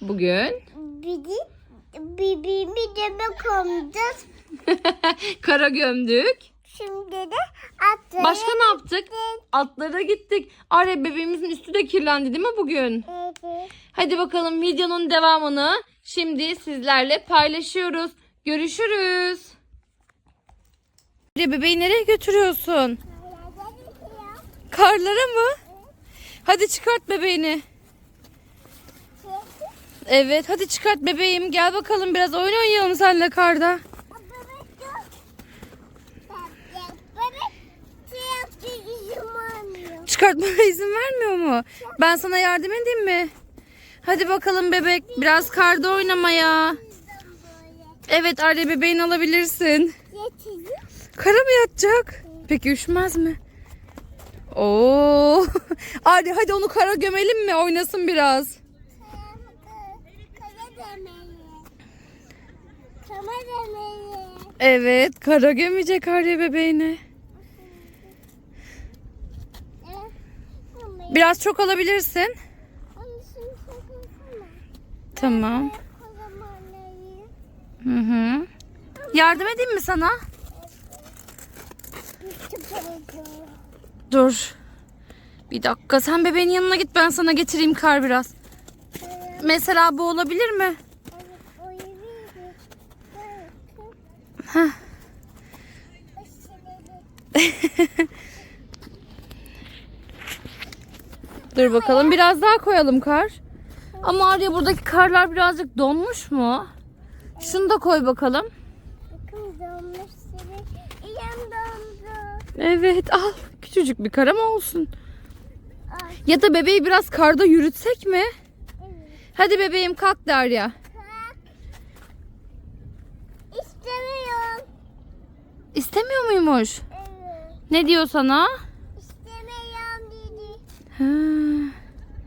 bugün? Bizi birbirimi demek koyacağız. Kara gömdük. Şimdi de atlayıp Başka ne yaptık? Atlara gittik. Arya bebeğimizin üstü de kirlendi değil mi bugün? Evet. Hadi bakalım videonun devamını şimdi sizlerle paylaşıyoruz. Görüşürüz. Arya bebeği nereye götürüyorsun? Karlara mı? Hadi çıkart bebeğini. Evet hadi çıkart bebeğim. Gel bakalım biraz oyun oynayalım seninle karda. Çıkartmana izin vermiyor mu? Ben sana yardım edeyim mi? Hadi bakalım bebek biraz karda oynamaya. Evet Arya bebeğini alabilirsin. Kara mı yatacak? Peki üşümez mi? Oo. Arya hadi onu kara gömelim mi? Oynasın biraz. Evet kara gömecek Arya bebeğini. Biraz çok alabilirsin. Tamam. Hı hı. Yardım edeyim mi sana? Dur. Bir dakika sen bebeğin yanına git ben sana getireyim kar biraz. Mesela bu olabilir mi? Dur bakalım biraz daha koyalım kar. Ama Arya buradaki karlar birazcık donmuş mu? Şunu da koy bakalım. Evet al. Küçücük bir kar ama olsun. Ya da bebeği biraz karda yürütsek mi? Hadi bebeğim kalk Derya. İstemiyorum. İstemiyor muymuş? Evet. Ne diyor sana? İstemiyorum dedi. Ha.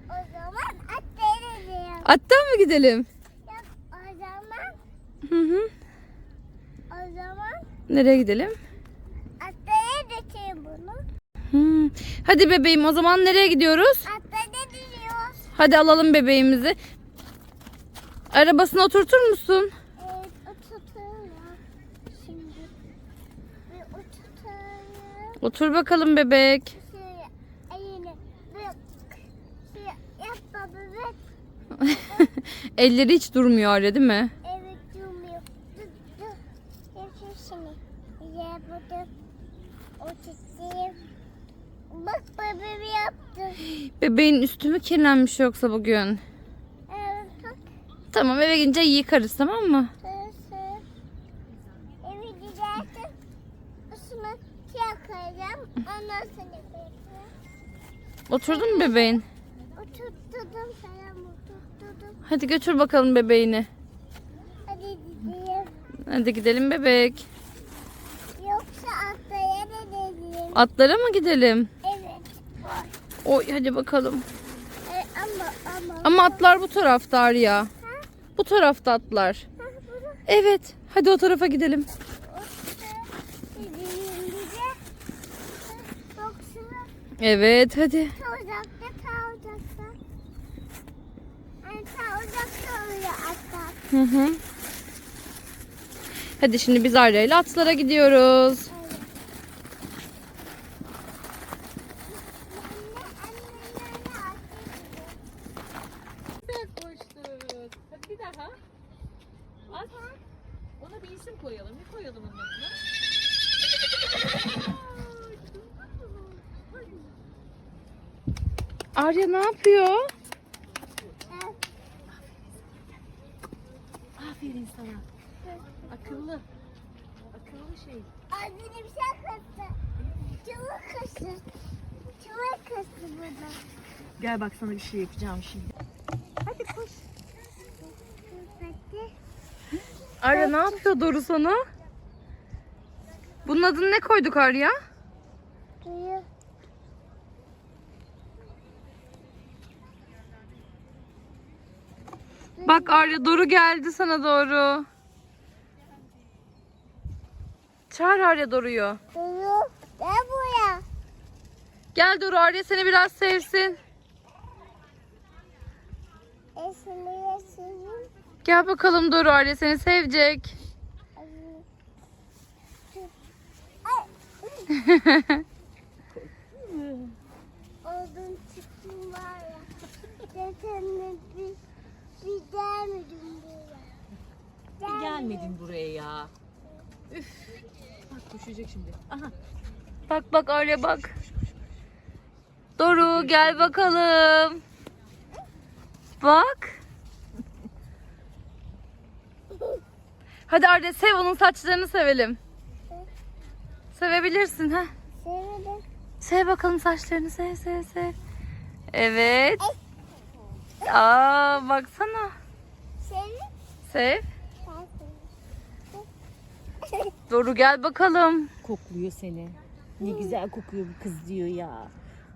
O zaman atlayalım. Attan mı gidelim? Yok, O zaman, Hı hı. o zaman Nereye gidelim? atlayalım bunu. Hmm. Hadi bebeğim o zaman nereye gidiyoruz? Atlayabiliyoruz. Hadi alalım bebeğimizi. Arabasına oturtur musun? Evet, oturtalım. Şimdi bir. Otur bakalım bebek. Şöyle elini bir şöyle yapma bebek. Elleri hiç durmuyor Arya değil mi? Evet durmuyor. Dur dur. Yapayım şimdi. Ya burada oturtayım. Bak bebeği yaptım. Bebeğin üstü mü kirlenmiş yoksa bugün? Tamam eve gidince yıkarız tamam mı? Eve giderken. Ondan sonra. Oturdun mu bebeğin? Oturtturdum falan oturtturdum. Hadi götür bakalım bebeğini. Hadi gidelim. Hadi gidelim bebek. Yoksa atlaya da gidelim. Atlara mı gidelim? Evet. Oy hadi bakalım. E, ama ama. Ama atlar bu tarafta Arya. Bu tarafta atlar. Evet. Hadi o tarafa gidelim. Evet hadi. Hı hı. Hadi şimdi biz Arya ile atlara gidiyoruz. Daha. At. Ona bir isim koyalım. Ne koyalım onun adına? Arya ne yapıyor? Aferin sana. Akıllı. Akıllı şey. Ağzını bir şey kastı. Çubuk kastı. Çubuk kastı burada. Gel bak sana bir şey yapacağım şimdi. Hadi koş. Hadi. Arya ne yapıyor Doru sana? Bunun adını ne koyduk Arya? Duyuyor. Bak Arya Doru geldi sana doğru. Çağır Arya Doru'yu. Duyuyor. Gel buraya. Gel Doru Arya seni biraz sevsin. Seveyim. Gel bakalım Doru Arya seni sevecek. Odun çıktım var ya. Detemle bir, bir gelmedim buraya. Bir gelmedin buraya ya. Üf. Bak düşecek şimdi. Aha. Bak bak Arya bak. Doru gel bakalım. Bak. Hadi Arya sev onun saçlarını sevelim. Sevebilirsin ha. Severim. Sev bakalım saçlarını sev sev sev. Evet. Aa baksana. Sev. Severim. Doru gel bakalım. kokluyor seni. Ne güzel kokuyor bu kız diyor ya.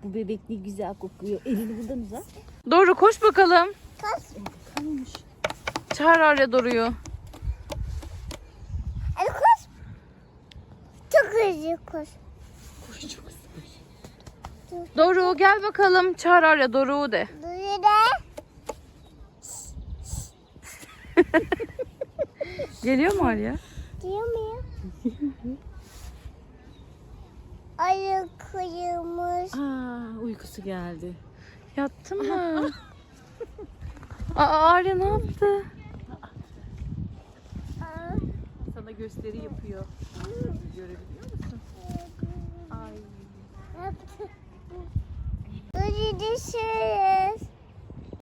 Bu bebek ne güzel kokuyor. Elini buradan uzat. Doru koş bakalım. Kaç. Kalmış. Çağır Arya Doru'yu. Hadi koş. Çok hızlı koş. Koş çok sıkı. Doru gel bakalım. Çağır Arya Doru de. Duyu da. Geliyor mu Arya? Diyor mu ya? Ayı kıyılmış. Aa uykusu geldi. Yattı mı? Aa Arya ne yaptı? Aa, Sana gösteri yapıyor. Görebiliyor musun? Ay. Duyu da şöyle.